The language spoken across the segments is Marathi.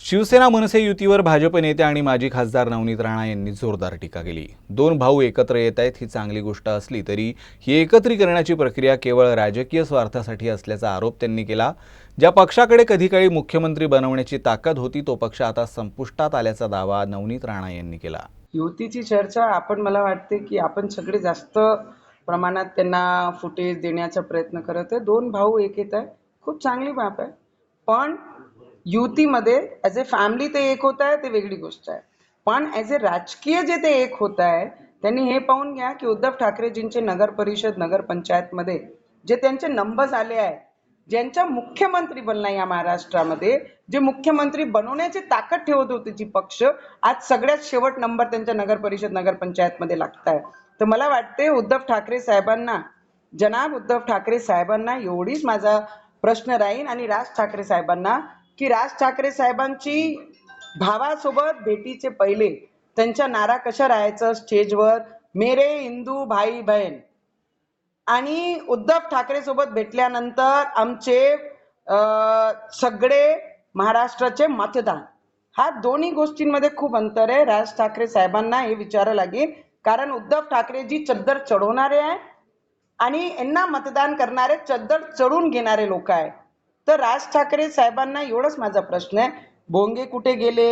शिवसेना मनसे युतीवर भाजप नेते आणि माजी खासदार नवनीत राणा यांनी जोरदार टीका केली. दोन भाऊ एकत्र येत आहेत ही चांगली गोष्ट असली तरी ही एकत्रीकरणाची प्रक्रिया केवळ राजकीय स्वार्थासाठी असल्याचा आरोप त्यांनी केला. ज्या पक्षाकडे कधी काळी मुख्यमंत्री बनवण्याची ताकद होती तो पक्ष आता संपुष्टात आल्याचा दावा नवनीत राणा यांनी केला. युतीची चर्चा आपण मला वाटते की आपण सगळे जास्त प्रमाणात त्यांना फुटेज देण्याचा प्रयत्न करत आहे. दोन भाऊ एक येत आहे खूप चांगली बाब आहे. पण युतीमध्ये ॲज ए फॅमिली ते एक होत आहे ते वेगळी गोष्ट आहे. पण ॲज ए राजकीय जे ते एक होत आहे त्यांनी हे पाहून घ्या की उद्धव ठाकरेजींचे नगर परिषद नगर पंचायतमध्ये जे त्यांचे नंबर्स आले आहे ज्यांच्या मुख्यमंत्री बनला या महाराष्ट्रामध्ये जे मुख्यमंत्री बनवण्याची ताकद ठेवत होते जी पक्ष आज सगळ्यात शेवट नंबर त्यांच्या नगर परिषद नगर पंचायतमध्ये लागत आहे तर मला वाटते उद्धव ठाकरे साहेबांना जनाब उद्धव ठाकरे साहेबांना एवढीच माझा प्रश्न राहील आणि राज ठाकरे साहेबांना की राज ठाकरे साहेबांची भावासोबत भेटीचे पहिले. त्यांच्या नारा कशा राहायचं स्टेजवर? मेरे हिंदू भाई बहीण आणि उद्धव ठाकरे सोबत भेटल्यानंतर आमचे सगळे महाराष्ट्राचे मतदान. हा दोन्ही गोष्टींमध्ये खूप अंतर आहे. राज ठाकरे साहेबांना हे विचारावं लागेल. कारण उद्धव ठाकरे जी चद्दर चढवणारे आहे आणि यांना मतदान करणारे चद्दर चढून घेणारे लोक आहे तर राज ठाकरे साहेबांना एवढंच माझा प्रश्न आहे. भोंगे कुठे गेले?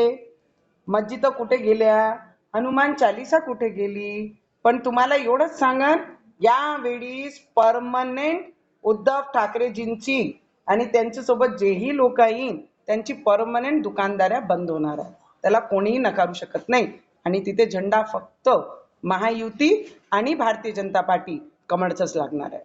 मस्जिद कुठे गेल्या? हनुमान चालिसा कुठे गेली? पण तुम्हाला एवढंच सांगन यावेळी परमनंट उद्धव ठाकरेजींची आणि त्यांच्यासोबत जेही लोक येईन त्यांची परमनंट दुकानदाऱ्या बंद होणार आहे त्याला कोणीही नकारू शकत नाही. आणि तिथे झेंडा फक्त महायुती आणि भारतीय जनता पार्टी कमळचाच लागणार आहे.